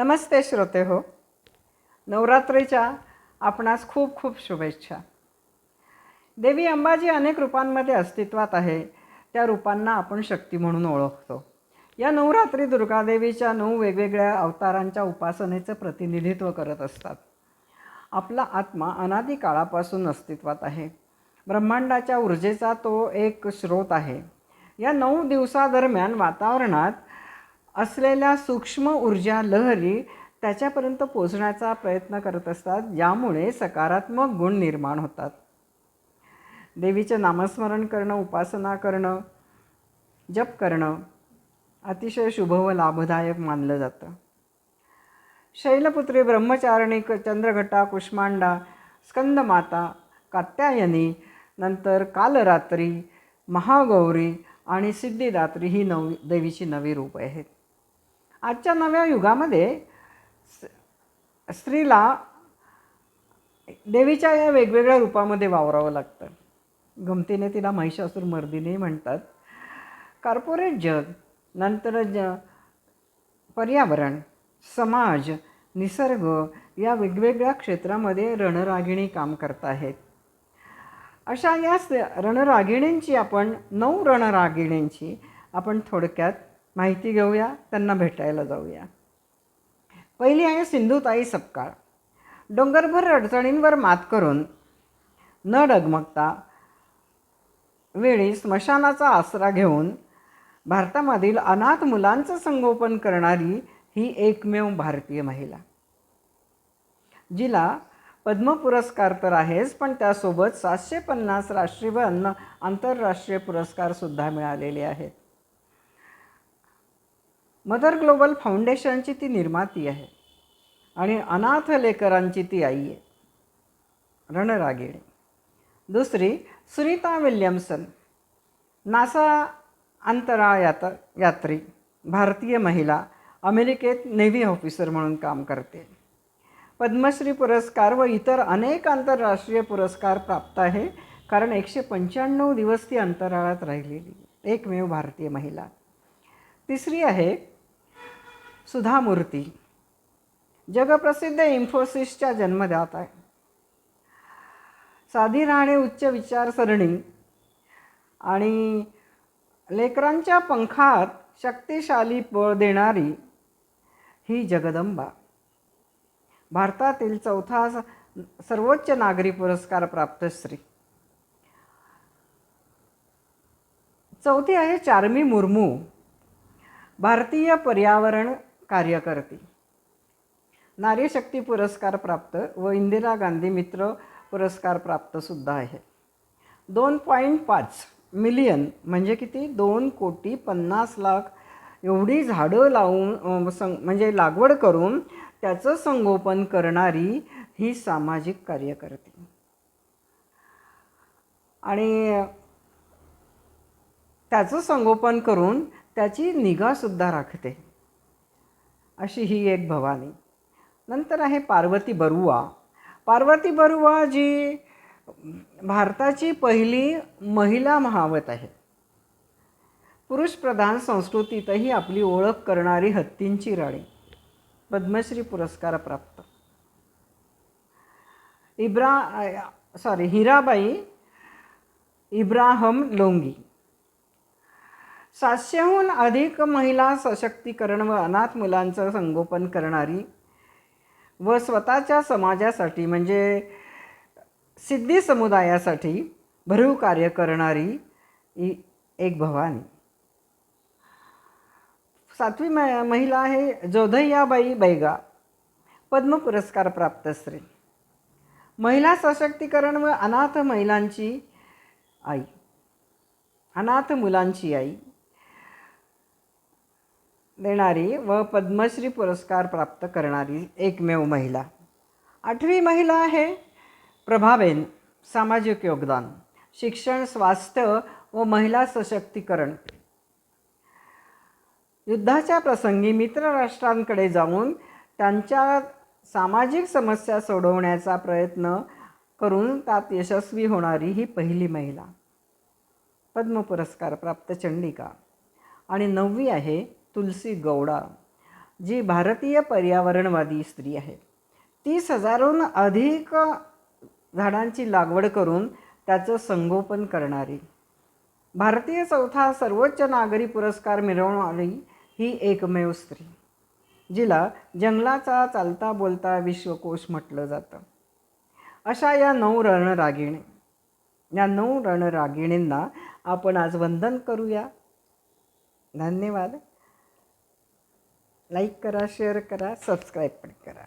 नमस्ते श्रोते हो. नवरात्रीच्या आपणास खूप खूप शुभेच्छा. देवी अंबाजी अनेक रूपांमध्ये अस्तित्वात आहे. त्या रूपांना आपण शक्ती म्हणून ओळखतो. या नवरात्री दुर्गादेवीच्या नऊ वेगवेगळ्या अवतारांच्या उपासनेचं प्रतिनिधित्व करत असतात. आपला आत्मा अनादी काळापासून अस्तित्वात आहे. ब्रह्मांडाच्या ऊर्जेचा तो एक स्रोत आहे. या नऊ दिवसादरम्यान वातावरणात असलेल्या सूक्ष्म ऊर्जा लहरी त्याच्यापर्यंत पोचण्याचा प्रयत्न करत असतात यामुळे सकारात्मक गुण निर्माण होतात. देवीचे नामस्मरण करणं उपासना करणं जप करणं अतिशय शुभ व लाभदायक मानलं जातं. शैलपुत्री ब्रह्मचारिणी क चंद्रघटा कुष्मांडा स्कंदमाता कात्यायनी नंतर कालरात्री महागौरी आणि सिद्धिदात्री ही नवी देवीची नवी रूप आहेत. आजच्या नव्या युगामध्ये स- स्त्रीला देवीच्या या वेगवेगळ्या रूपामध्ये वावरावं लागतं. गमतीने तिला महिषासूर मर्दिनी म्हणतात. कॉर्पोरेट जग नंतर ज पर्यावरण समाज निसर्ग या वेगवेगळ्या क्षेत्रामध्ये रणरागिणी काम करत आहेत. अशा या स- रणरागिणींची आपण नऊ रणरागिणींची आपण थोडक्यात माहिती घेऊया त्यांना भेटायला जाऊया. पहिली आहे सिंधुताई सपकाळ. डोंगरभर अडचणींवर मात करून न डगमगता वेळी स्मशानाचा आसरा घेऊन भारतामधील अनाथ मुलांचं संगोपन करणारी ही एकमेव भारतीय महिला. जिला पद्म पुरस्कार तर आहेच पण त्यासोबत सातशे पन्नास राष्ट्रीय व अन्न आंतरराष्ट्रीय पुरस्कारसुद्धा मिळालेले आहेत. मदर ग्लोबल फाउंडेशनची ती निर्माती आहे. आणि अनाथ लेकरांची ती आई आहे. रणरागिणी. दुसरी सुनीता विल्यमसन. नासा अंतराळ यात यात्री भारतीय महिला अमेरिकेत नेव्ही ऑफिसर म्हणून काम करते. पद्मश्री पुरस्कार व इतर अनेक आंतरराष्ट्रीय पुरस्कार प्राप्त आहे कारण एकशे पंच्याण्णव दिवस ती अंतराळात राहिलेली एकमेव भारतीय महिला. तिसरी आहे सुधा मूर्ती जगप्रसिद्ध इन्फोसिसच्या जन्मदात आहे. साधी राहणे उच्च विचारसरणी आणि लेकरांच्या पंखात शक्तिशाली बळ देणारी ही जगदंबा. भारतातील चौथा सर्वोच्च नागरी पुरस्कार प्राप्त श्री. चौथी आहे चार्मी मुर्मू. भारतीय पर्यावरण कार्यकर्ती. नारी शक्ती पुरस्कार प्राप्त व इंदिरा गांधी मित्र पुरस्कार प्राप्तसुद्धा आहे. दोन पॉईंट पाच मिलियन म्हणजे किती? दोन कोटी पन्नास लाख एवढी झाडं लावून सं म्हणजे लागवड करून त्याचं संगोपन करणारी ही सामाजिक कार्यकर्ती. आणि त्याचं संगोपन करून त्याची निगासुद्धा राखते. अशी ही एक भवानी. नंतर आहे पार्वती बरुआ पार्वती बरुआ जी भारताची पहिली महिला महावत आहे. पुरुषप्रधान संस्कृतीतही आपली ओळख करणारी हत्तींची राणी. पद्मश्री पुरस्कार प्राप्त. इब्रा सॉरी हिराबाई इब्राहम लोंगी. सातशेहून अधिक महिला सशक्तीकरण व अनाथ मुलांचं संगोपन करणारी व स्वतःच्या समाजासाठी म्हणजे सिद्धी समुदायासाठी भरीव कार्य करणारी एक भवानी. सातवी म महिला आहे जोधय्याबाई बैगा पद्म पुरस्कार प्राप्त स्त्री. महिला सशक्तीकरण व अनाथ महिलांची आई अनाथ मुलांची आई. देणारी व पद्मश्री पुरस्कार प्राप्त करणारी एकमेव महिला. आठवी महिला आहे प्रभाबेन सामाजिक योगदान शिक्षण स्वास्थ्य व महिला सशक्तीकरण. युद्धाच्या प्रसंगी मित्रराष्ट्रांकडे जाऊन त्यांच्या सामाजिक समस्या सोडवण्याचा प्रयत्न करून त्यात यशस्वी होणारी ही पहिली महिला. पद्म पुरस्कार प्राप्त चंडिका. आणि नववी आहे तुलसी गौडा जी भारतीय पर्यावरणवादी स्त्री आहे. तीस हजारहून अधिक झाडांची लागवड करून त्याचं संगोपन करणारी. भारतीय चौथा सर्वोच्च नागरी पुरस्कार मिळवणारी ही एकमेव स्त्री जिला जंगलाचा चालता बोलता विश्वकोश म्हटलं जातं. अशा या नऊ रणरागिणी या नऊ रणरागिणींना आपण आज वंदन करूया. धन्यवाद. लाईक करा शेअर करा सबस्क्राईब पण करा